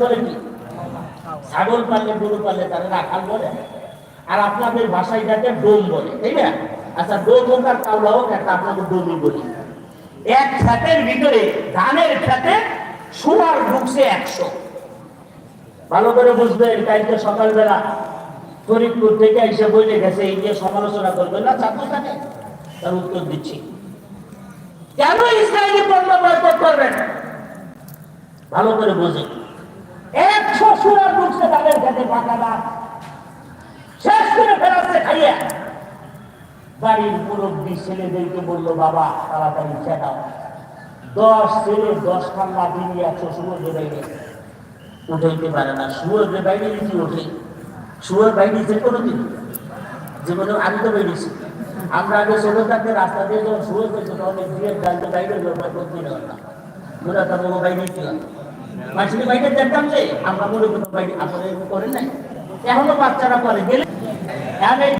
বলে ছাগল পাললে গরু পাললে তারা রাখাল বলে। আর আপনাদের ভাষায় এটাকে ডোম বলে, তাই না? আচ্ছা ডোম হোক আর কাউলা হোক, একটা আপনাদের ডোমই বলি। এক ক্ষেতের ভিতরে ধানের ক্ষেতে সোয়ার ঢুকছে একশো। ভালো করে বুঝবেন কালকে সকালবেলা ফরিদপুর থেকে এসে বইলে গেছে, এই যে সমালোচনা করবেন না ছাত্র থাকে? তার উত্তর দিচ্ছি। কেন ইসরায়েলি পণ্য বয়কট করবেন? ভালো করে বোঝে সুরার ঢুকছে তাদের খেতে ফাঁকা না শেষ করে ফেরাচ্ছে খাইয়া। বাড়ির মুরব্বী ছেলেদেরকে বলল, বাবা, তাড়াতাড়ি ছেড়াও দশ ছেলে, দশ খান্না দিয়ে একশো সমুদ্র বাইরে উঠাইতে পারে না। সুয়ের বাইরে কি ওঠে সুয়ের বাইরে যে কোনো দিন জীবনে আমি তো বেরিয়েছি আমরা আগে ছোট থাকতে রাস্তা দিয়ে যখন করছি তখন বিয়ের ডালতে বাইরে করতে না। মোরা তো বাবা বাইরে ছিলাম মাসির বাইরে দেখতাম যে আমরা মনে করতাম বাইরে আপনারা করেন নাই। এখনও বাচ্চারা করে। গেলে এই